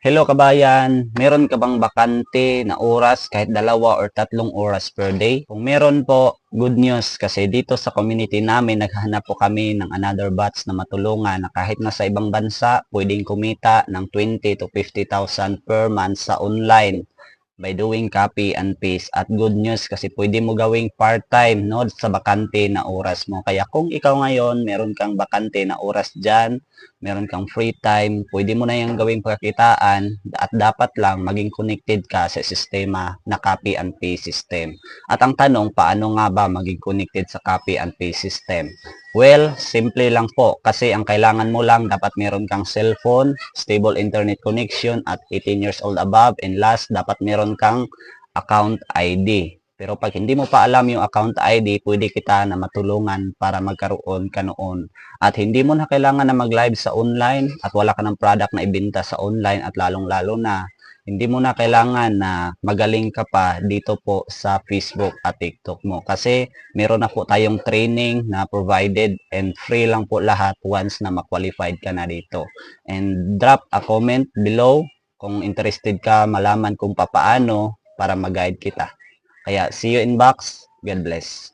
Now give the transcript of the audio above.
Hello kabayan, meron ka bang bakante na oras kahit dalawa or tatlong oras per day? Kung meron po, good news kasi dito sa community namin naghahanap po kami ng another batch na matulungan na kahit nasa ibang bansa, pwedeng kumita ng 20 to 50,000 per month sa online by doing copy and paste. At good news kasi pwede mo gawing part-time no, sa bakante na oras mo. Kaya kung ikaw ngayon, meron kang bakante na oras dyan, meron kang free time, pwede mo na yung gawing pagkakitaan at dapat lang maging connected ka sa sistema na copy and paste system. At ang tanong, paano nga ba maging connected sa copy and paste system? Well, simple lang po kasi ang kailangan mo lang dapat meron kang cellphone, stable internet connection at 18 years old above and last dapat meron kang account ID. Pero pag hindi mo pa alam yung account ID, pwede kita na matulungan para magkaroon ka noon. At hindi mo na kailangan na mag-live sa online at wala ka ng product na ibenta sa online at lalong-lalo na hindi mo na kailangan na magaling ka pa dito po sa Facebook at TikTok mo. Kasi meron na po tayong training na provided and free lang po lahat once na ma-qualified ka na dito. And drop a comment below kung interested ka malaman kung papaano para mag-guide kita. Kaya see you in box. God bless.